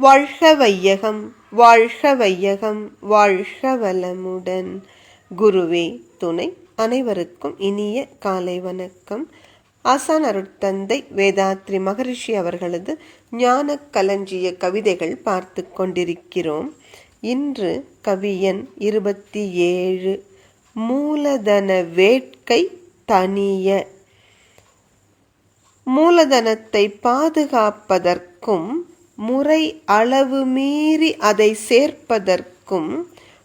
வாழ்க வையகம் வாழ்க வையகம் வாழ்க வளமுடன். குருவே துணை அனைவருக்கும் இனிய காலை வணக்கம். ஆசான் அருட்தந்தை வேதாத்ரி மகரிஷி அவர்களது ஞான களஞ்சிய கவிதைகள் பார்த்து கொண்டிருக்கிறோம். இன்று கவியன் இருபத்தி ஏழு மூலதன வேட்கை தனிய. மூலதனத்தை பாதுகாப்பதற்கும் முறை அளவு மீறி அதை சேர்ப்பதற்கும்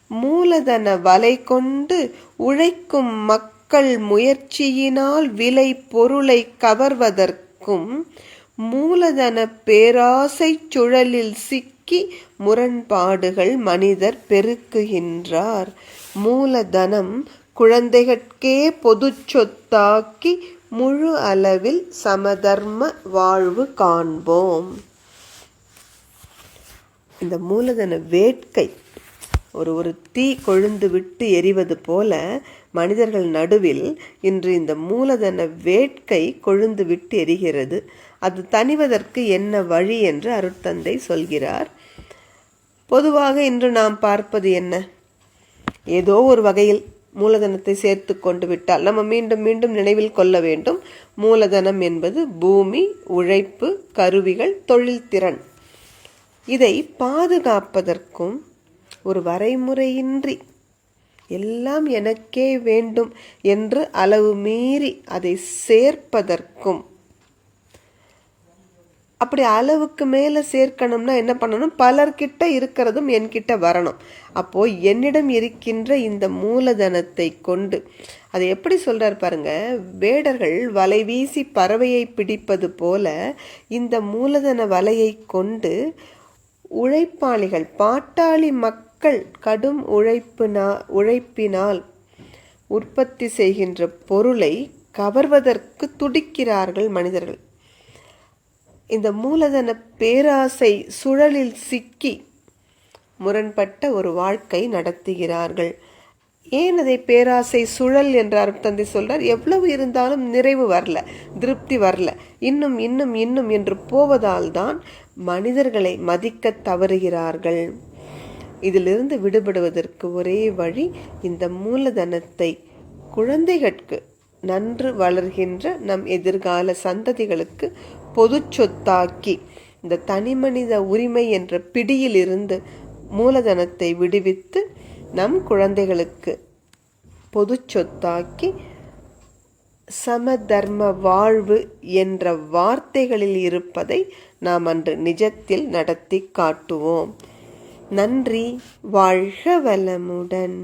மூலதன வலை கொண்டு உழைக்கும் மக்கள் முயற்சியினால் விலை பொருளை கவர்வதற்கும் மூலதன பேராசை சுழலில் சிக்கி முரண்பாடுகள் மனிதர் பெருக்குகின்றார். மூலதனம் குழந்தைகட்கே பொது சொத்தாக்கி முழு அளவில் சமதர்ம வாழ்வு காண்போம். இந்த மூலதன வேட்கை ஒரு ஒரு தீ கொழுந்து விட்டு எரிவது போல மனிதர்கள் நடுவில் இன்று இந்த மூலதன வேட்கை கொழுந்து விட்டு எரிகிறது. அது தணிவதற்கு என்ன வழி என்று அருட்தந்தை சொல்கிறார். பொதுவாக இன்று நாம் பார்ப்பது என்ன? ஏதோ ஒரு வகையில் மூலதனத்தை சேர்த்து கொண்டு விட்டால் நம்ம மீண்டும் மீண்டும் நினைவில் கொள்ள வேண்டும். மூலதனம் என்பது பூமி உழைப்பு கருவிகள் தொழில்திறன். இதை பாதுகாப்பதற்கும் ஒரு வரைமுறையின்றி எல்லாம் எனக்கே வேண்டும் என்று அளவு மீறி அதை சேர்ப்பதற்கும். அப்படி அளவுக்கு மேலே சேர்க்கணும்னா என்ன பண்ணணும்? பலர்கிட்ட இருக்கிறதும் என்கிட்ட வரணும். அப்போ என்னிடம் இருக்கின்ற இந்த மூலதனத்தை கொண்டு அதை எப்படி சொல்றார் பாருங்க வேடர்கள் வலை வீசி பறவையை பிடிப்பது போல இந்த மூலதன வலையை கொண்டு உழைப்பாளிகள் பாட்டாளி மக்கள் கடும் உழைப்பினா உழைப்பினால் உற்பத்தி செய்கின்ற பொருளை கவர்வதற்கு துடிக்கிறார்கள் மனிதர்கள். இந்த மூலதன பேராசை சுழலில் சிக்கி முரண்பட்ட ஒரு வாழ்க்கை நடத்துகிறார்கள். ஏன் அதை பேராசை சுழல் என்ற அர்த்தந்தை சொல்றார்? எவ்வளவு இருந்தாலும் நிறைவு வரல திருப்தி வரல. இன்னும் இன்னும் இன்னும் என்று போவதால் தான் மனிதர்களை மதிக்க தவறுகிறார்கள். இதிலிருந்து விடுபடுவதற்கு ஒரே வழி இந்த மூலதனத்தை குழந்தைகளுக்கு நன்று வளர்கின்ற நம் எதிர்கால சந்ததிகளுக்கு பொது சொத்தாக்கி இந்த தனிமனித உரிமை என்ற பிடியிலிருந்து மூலதனத்தை விடுவித்து நம் குழந்தைகளுக்கு பொது சொத்தாக்கி சமதர்ம வாழ்வு என்ற வார்த்தைகளில் இருப்பதை நாம் அன்று நிஜத்தில் நடத்தி காட்டுவோம். நன்றி. வாழ்க வளமுடன்.